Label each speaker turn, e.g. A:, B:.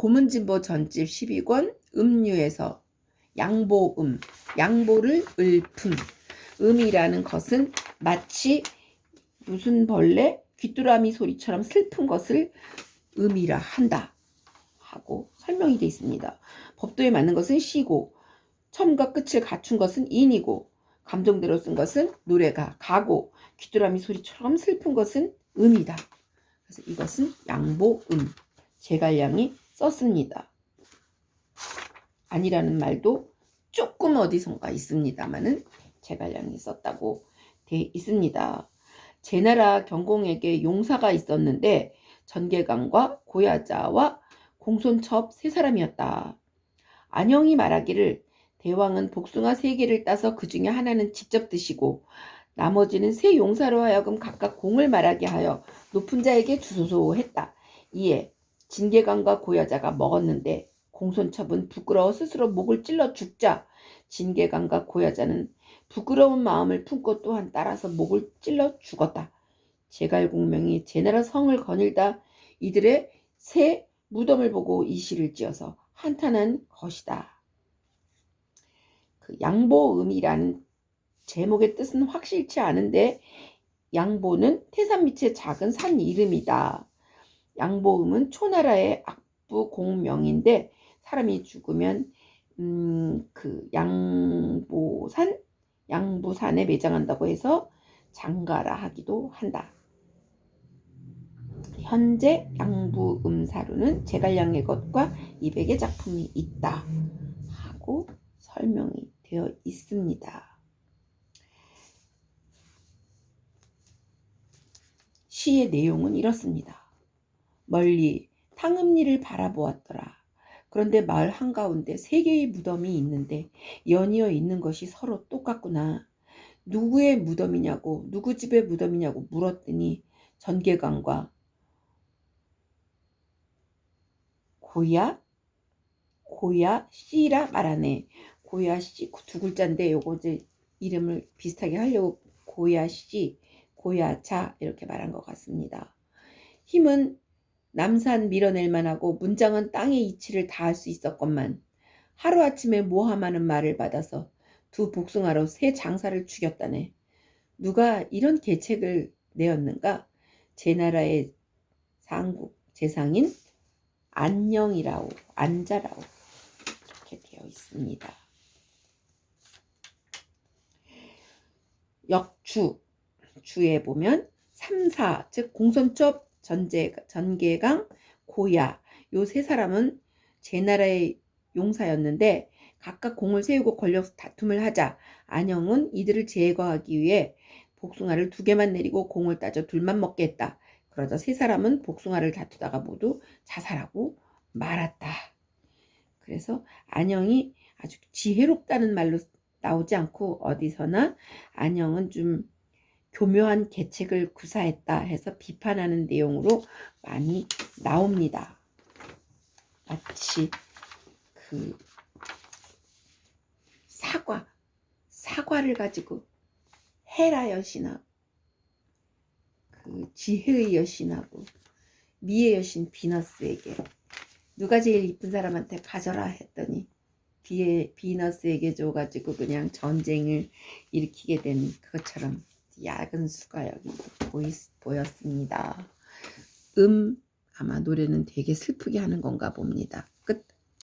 A: 고문진보 전집 12권 음류에서 양보음, 양보를 읊음. 음이라는 것은 마치 무슨 벌레 귀뚜라미 소리처럼 슬픈 것을 음이라 한다 하고 설명이 되어 있습니다. 법도에 맞는 것은 시고 처음과 끝을 갖춘 것은 인이고 감정대로 쓴 것은 노래가 가고 귀뚜라미 소리처럼 슬픈 것은 음이다. 그래서 이것은 양보음 제갈량이 썼습니다. 아니라는 말도 조금 어디선가 있습니다만은 제갈량이 썼다고 돼 있습니다. 제나라 경공에게 용사가 있었는데 전계강과 고야자와 공손첩 세 사람이었다. 안영이 말하기를 대왕은 복숭아 세 개를 따서 그 중에 하나는 직접 드시고 나머지는 세 용사로 하여금 각각 공을 말하게 하여 높은 자에게 주소서 했다. 이에 진계강과 고야자가 먹었는데 공손첩은 부끄러워 스스로 목을 찔러 죽자 진계강과 고야자는 부끄러운 마음을 품고 또한 따라서 목을 찔러 죽었다. 제갈공명이 제나라 성을 거닐다 이들의 새 무덤을 보고 이 시를 지어서 한탄한 것이다. 그 양보음이라는 제목의 뜻은 확실치 않은데 양보는 태산 밑의 작은 산 이름이다. 양보음은 초나라의 악부 공명인데 사람이 죽으면 음, 그 양보산 양부산에 매장한다고 해서 장가라 하기도 한다. 현재 양부음사루는 제갈량의 것과 이백의 작품이 있다 하고 설명이 되어 있습니다. 시의 내용은 이렇습니다. 멀리 탕음리를 바라보았더라. 그런데 마을 한가운데 세 개의 무덤이 있는데 연이어 있는 것이 서로 똑같구나. 누구의 무덤이냐고 누구 집의 무덤이냐고 물었더니 전계강과 고야 고야 씨라 말하네. 고야 씨두 글자인데 요거 이제 이름을 비슷하게 하려고 고야 씨, 고야 자 이렇게 말한 것 같습니다. 힘은 남산 밀어낼 만하고 문장은 땅의 이치를 다할 수 있었건만 하루아침에 모함하는 말을 받아서 두 복숭아로 새 장사를 죽였다네. 누가 이런 계책을 내었는가? 제 나라의 상국 재상인 안녕이라오, 안자라오 이렇게 되어 있습니다. 역주 주에 보면 3, 4, 즉 공손첩, 전제, 전계강, 고야 요 세 사람은 제 나라의 용사였는데 각각 공을 세우고 권력 다툼을 하자 안영은 이들을 제거하기 위해 복숭아를 두 개만 내리고 공을 따져 둘만 먹게 했다. 그러자 세 사람은 복숭아를 다투다가 모두 자살하고 말았다. 그래서 안영이 아주 지혜롭다는 말로 나오지 않고 어디서나 안영은 좀 교묘한 계책을 구사했다 해서 비판하는 내용으로 많이 나옵니다. 마치 그 사과, 사과를 가지고 헤라 여신하고 그 지혜의 여신하고 미의 여신 비너스에게 누가 제일 이쁜 사람한테 가져라 했더니 비의 비너스에게 줘가지고 그냥 전쟁을 일으키게 된 그것처럼 야근 수가 여기 보이, 보였습니다. 음 아마 노래는 되게 슬프게 하는 건가 봅니다. 끝.